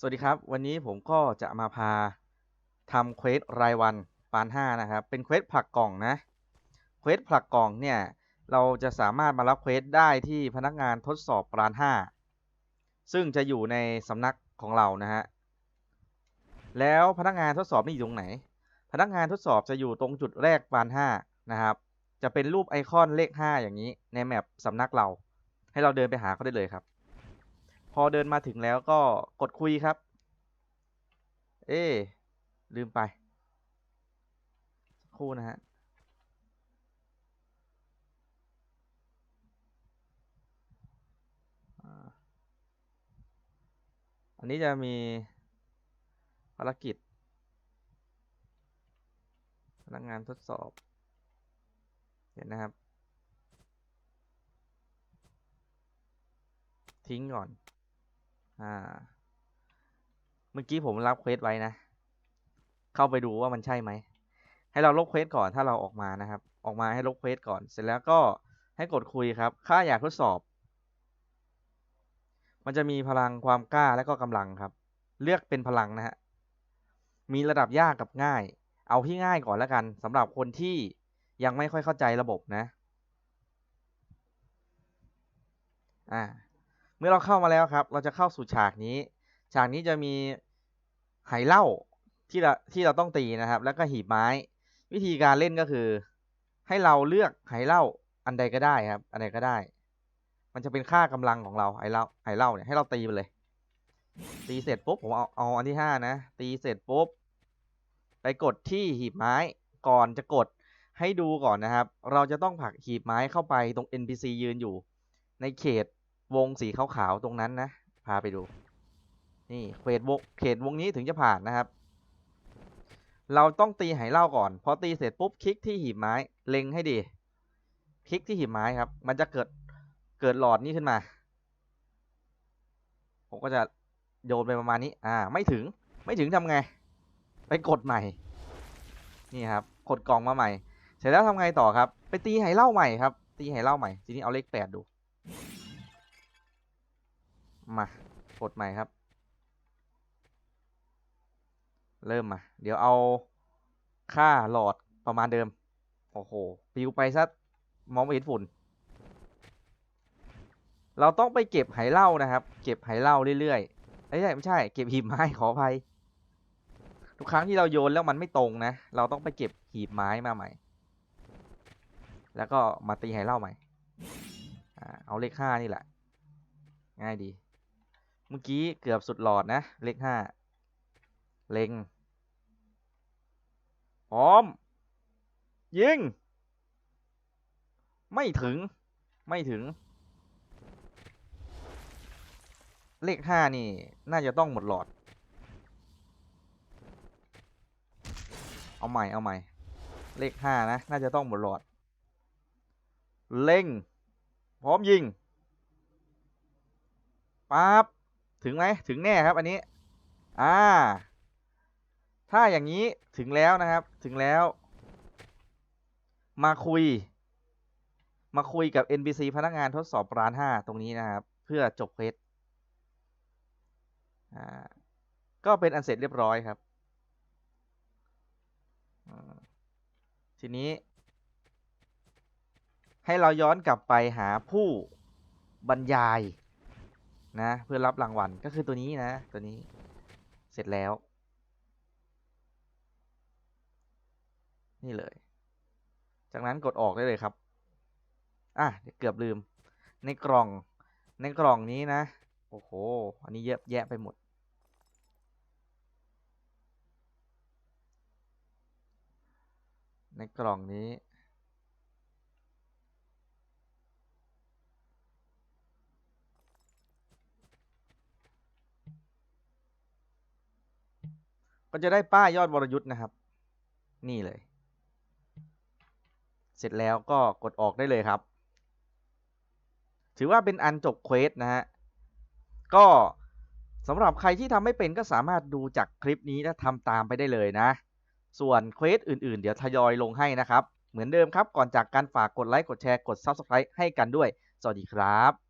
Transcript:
สวัสดีครับ วันนี้ผมก็จะมาพาทำเควสรายวันปานห้านะครับ เป็นเควสผลักกล่องนะเควสผลักกล่องเนี่ย เราจะสามารถมารับเควสได้ที่พนักงานทดสอบปานห้าซึ่งจะอยู่ในสำนักของเรานะฮะแล้วพนักงานทดสอบนี่อยู่ตรงไหน พนักงานทดสอบจะอยู่ตรงจุดแรกปานห้านะครับ จะเป็นรูปไอคอนเลขห้าอย่างนี้ในแมปสำนักเรา ให้เราเดินไปหาเขาได้เลยครับ อเดินมาถึงแล้วก็กดคุยครับ เอ๊ลืมไปสักครู่นะฮะอันนี้จะมีภารกิจ พนักงานทดสอบ เห็นนะครับ ทิ้งก่อน อ่า เมื่อกี้ผมรับเควสไว้นะ เข้าไปดูว่ามันใช่ไหม ให้เราลบเควสก่อนถ้าเราออกมานะครับ ออกมาให้ลบเควสก่อน เสร็จแล้วก็ให้กดคุยครับ ค่าอยากทดสอบ มันจะมีพลังความกล้าและก็กำลังครับ เลือกเป็นพลังนะฮะ มีระดับยากกับง่าย เอาที่ง่ายก่อนแล้วกันสำหรับคนที่ยังไม่ค่อยเข้าใจระบบนะ อ่า เมื่อเราเข้ามาแล้วครับ เราจะเข้าสู่ฉากนี้ ฉากนี้จะมีไหเหล้าที่เราที่เราต้องตีนะครับ แล้วก็หีบไม้ วิธีการเล่นก็คือ ให้เราเลือกไหเหล้าอันใดก็ได้ครับ อันใดก็ได้ มันจะเป็นค่ากำลังของเราไหเหล้าไหเหล้าเนี่ยให้เราตีไปเลย ตีเสร็จปุ๊บผมเอาเอาอันที่ห้านะ ตีเสร็จปุ๊บไปกดที่หีบไม้ก่อนจะกดให้ดูก่อนนะครับ เราจะต้องผลักหีบไม้เข้าไปตรง NPC ยืนอยู่ ในเขต วงสีขาวๆตรงนั้นนะ พาไปดู นี่เขตวงเขตวงนี้ถึงจะผ่านนะครับ เราต้องตีไหเหล้าก่อน พอตีเสร็จปุ๊บคลิกที่หีบไม้ เล็งให้ดี คลิกที่หีบไม้ครับ มันจะเกิดเกิดหลอดนี้ขึ้นมา ผมก็จะโยนไปประมาณนี้ อ่า ไม่ถึง ไม่ถึงทำไง ไปกดใหม่ นี่ครับ กดกล่องมาใหม่ เสร็จแล้วทำไงต่อครับ ไปตีไหเหล้าใหม่ครับ ตีไหเหล้าใหม่ ทีนี้เอาเลขแปดดู มา กดใหม่ครับ เริ่มมา เดี๋ยวเอาค่าหลอดประมาณเดิม โอ้โหปิวไปซะมองไม่เห็นฝุ่น เราต้องไปเก็บไหเหล้านะครับ เก็บไหเหล้าเรื่อยๆไม่ใช่ไม่ใช่ เก็บหีบไม้ขออภัย ทุกครั้งที่เราโยนแล้วมันไม่ตรงนะ เราต้องไปเก็บหีบไม้มาใหม่ แล้วก็มาตีไหเหล้าใหม่ เอาเลขห้านี่แหละ ง่ายดี เมื่อกี้เกือบสุดหลอดนะ เลขห้าเล็งพร้อม ยิง ไม่ถึง ไม่ถึง เลขห้านี่ น่าจะต้องหมดหลอด เอาใหม่ เอาใหม่ เลขห้านะ น่าจะต้องหมดหลอด เล็ง พร้อมยิงปั๊บ ถึงไหมถึงแน่ครับ อันนี้ อ่า ถ้าอย่างนี้ถึงแล้วนะครับ ถึงแล้ว มาคุย มาคุยกับ NPC พนักงานทดสอบร้านห้าตรงนี้นะครับ เพื่อจบเควสอ่า ก็เป็นอันเสร็จเรียบร้อยครับทีนี้ ให้เราย้อนกลับไปหาผู้บรรยาย นะ เพื่อรับรางวัลก็คือตัวนี้นะ ตัวนี้เสร็จแล้ว นี่เลย จากนั้นกดออกได้เลยครับอะเกือบลืม ในกล่องในกล่องนี้นะ โอ้โห อันนี้เยอะแยะไปหมด ในกล่องนี้ ก็จะได้ป้ายยอดวรยุทธ์นะครับ นี่เลย เสร็จแล้วก็กดออกได้เลยครับ ถือว่าเป็นอันจบเควสนะฮะ ก็สำหรับใครที่ทำไม่เป็นก็สามารถดูจากคลิปนี้และทำตามไปได้เลยนะ ส่วนเควสอื่นๆ เดี๋ยวทยอยลงให้นะครับ เหมือนเดิมครับ ก่อนจากการฝากกดไลค์ กดแชร์ กด Subscribe ให้กันด้วย สวัสดีครับ